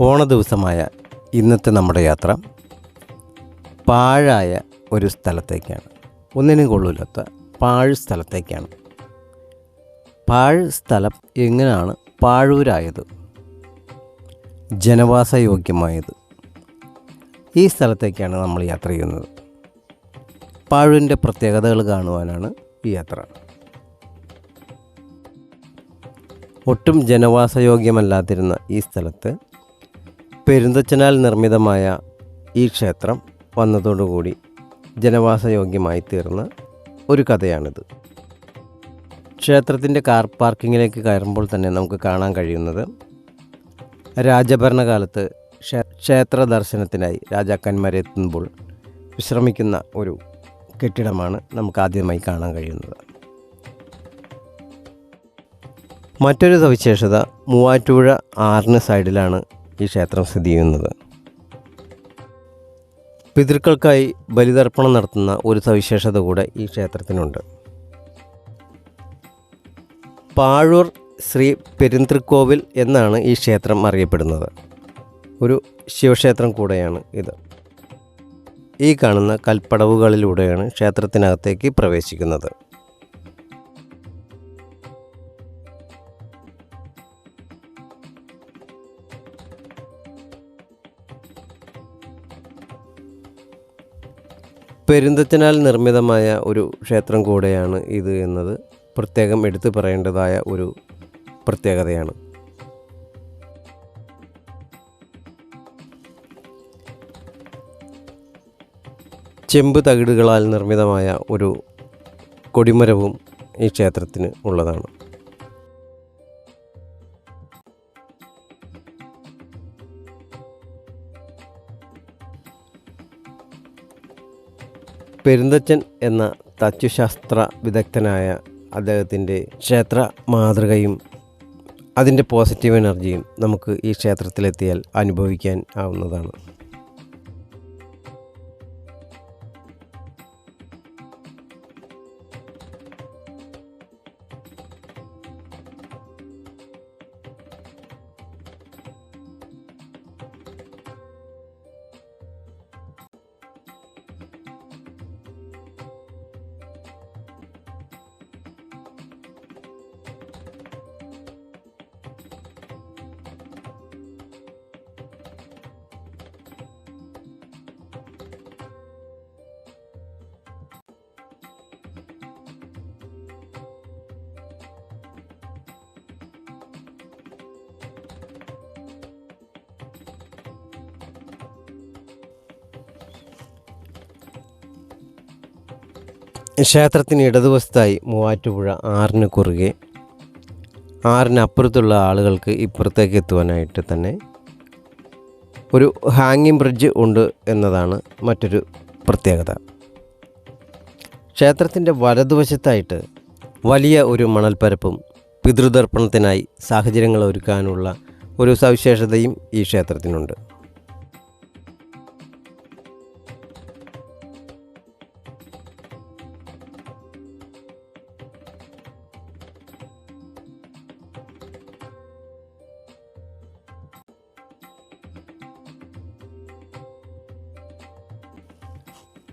ഓണ ദിവസമായ ഇന്നത്തെ നമ്മുടെ യാത്ര പാഴായ ഒരു സ്ഥലത്തേക്കാണ്. ഒന്നിനും കൊള്ളൂലാത്ത പാഴ് സ്ഥലത്തേക്കാണ്. പാഴ് സ്ഥലം എങ്ങനെയാണ് പാഴൂരായത്? ജനവാസയോഗ്യമായത് ഈ സ്ഥലത്തേക്കാണ് നമ്മൾ യാത്ര ചെയ്യുന്നത്. പാഴൂരിന്റെ പ്രത്യേകതകൾ കാണുവാനാണ് ഈ യാത്ര. ഒട്ടും ജനവാസയോഗ്യമല്ലാതിരുന്ന ഈ സ്ഥലത്ത് പെരുന്തച്ചനാൽ നിർമ്മിതമായ ഈ ക്ഷേത്രം വന്നതോടുകൂടി ജനവാസയോഗ്യമായി തീർന്ന ഒരു കഥയാണിത്. ക്ഷേത്രത്തിന്റെ കാർ പാർക്കിങ്ങിലേക്ക് കയറുമ്പോൾ തന്നെ നമുക്ക് കാണാൻ കഴിയുന്നത് രാജഭരണകാലത്ത് ക്ഷേ- ക്ഷേത്ര ദർശനത്തിനായി രാജാക്കന്മാരെ എത്തുമ്പോൾ വിശ്രമിക്കുന്ന ഒരു കെട്ടിടമാണ് നമുക്ക് ആദ്യമായി കാണാൻ കഴിയുന്നത്. മറ്റൊരു സവിശേഷത മൂവാറ്റുപുഴ ആറിന് സൈഡിലാണ് ഈ ക്ഷേത്രം സ്ഥിതി ചെയ്യുന്നത്. പിതൃക്കൾക്കായി ബലിതർപ്പണം നടത്തുന്ന ഒരു സവിശേഷത കൂടെ ഈ ക്ഷേത്രത്തിനുണ്ട്. പാഴൂർ ശ്രീ പെരുന്തൃക്കോവിൽ എന്നാണ് ഈ ക്ഷേത്രം അറിയപ്പെടുന്നത്. ഒരു ശിവക്ഷേത്രം കൂടെയാണ് ഇത്. ഈ കാണുന്ന കൽപ്പടവുകളിലൂടെയാണ് ക്ഷേത്രത്തിനകത്തേക്ക് പ്രവേശിക്കുന്നത്. പെരുന്തച്ചനാൽ നിർമ്മിതമായ ഒരു ക്ഷേത്രം കൂടെയാണ് ഇത് എന്നത്. പ്രത്യേകം എടുത്തു പറയേണ്ടതായ ഒരു പ്രത്യേകതയാണ്. ചെമ്പ് തകിടുകളാൽ നിർമ്മിതമായ ഒരു കൊടിമരവും ഈ ക്ഷേത്രത്തിന് ഉള്ളതാണ്. പെരുന്തച്ചൻ എന്ന തച്ചുശാസ്ത്ര വിദഗ്ധനായ അദ്ദേഹത്തിന്റെ ക്ഷേത്ര മാതൃകയും അതിന്റെ പോസിറ്റീവ് എനർജിയും നമുക്ക് ഈ ക്ഷേത്രത്തിലെത്തിയാൽ അനുഭവിക്കാൻ ആവുന്നതാണ്. ക്ഷേത്രത്തിന് ഇടതുവശത്തായി മൂവാറ്റുപുഴ ആറിന് കുറുകെ ആറിനപ്പുറത്തുള്ള ആളുകൾക്ക് ഇപ്പുറത്തേക്ക് എത്തുവാനായിട്ട് തന്നെ ഒരു ഹാങ്ങിങ് ബ്രിഡ്ജ് ഉണ്ട് എന്നതാണ് മറ്റൊരു പ്രത്യേകത. ക്ഷേത്രത്തിന്റെ വലതുവശത്തായിട്ട് വലിയ ഒരു മണൽപ്പരപ്പും പിതൃതർപ്പണത്തിനായി സാഹചര്യങ്ങൾ ഒരുക്കാനുള്ള ഒരു സവിശേഷതയും ഈ ക്ഷേത്രത്തിനുണ്ട്.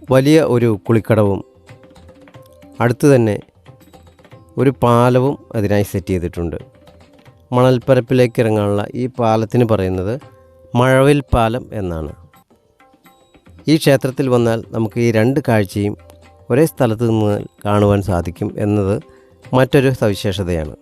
വലിയ ഒരു കുളിക്കടവും അടുത്ത് തന്നെ ഒരു പാലവും അതിനായി സെറ്റ് ചെയ്തിട്ടുണ്ട്. മണൽപ്പരപ്പിലേക്ക് ഇറങ്ങാനുള്ള ഈ പാലത്തിന് പറയുന്നത് മഴവിൽ പാലം എന്നാണ്. ഈ ക്ഷേത്രത്തിൽ വന്നാൽ നമുക്ക് ഈ രണ്ട് കാഴ്ചയും ഒരേ സ്ഥലത്ത് നിന്ന് കാണുവാൻ സാധിക്കും എന്നത് മറ്റൊരു സവിശേഷതയാണ്.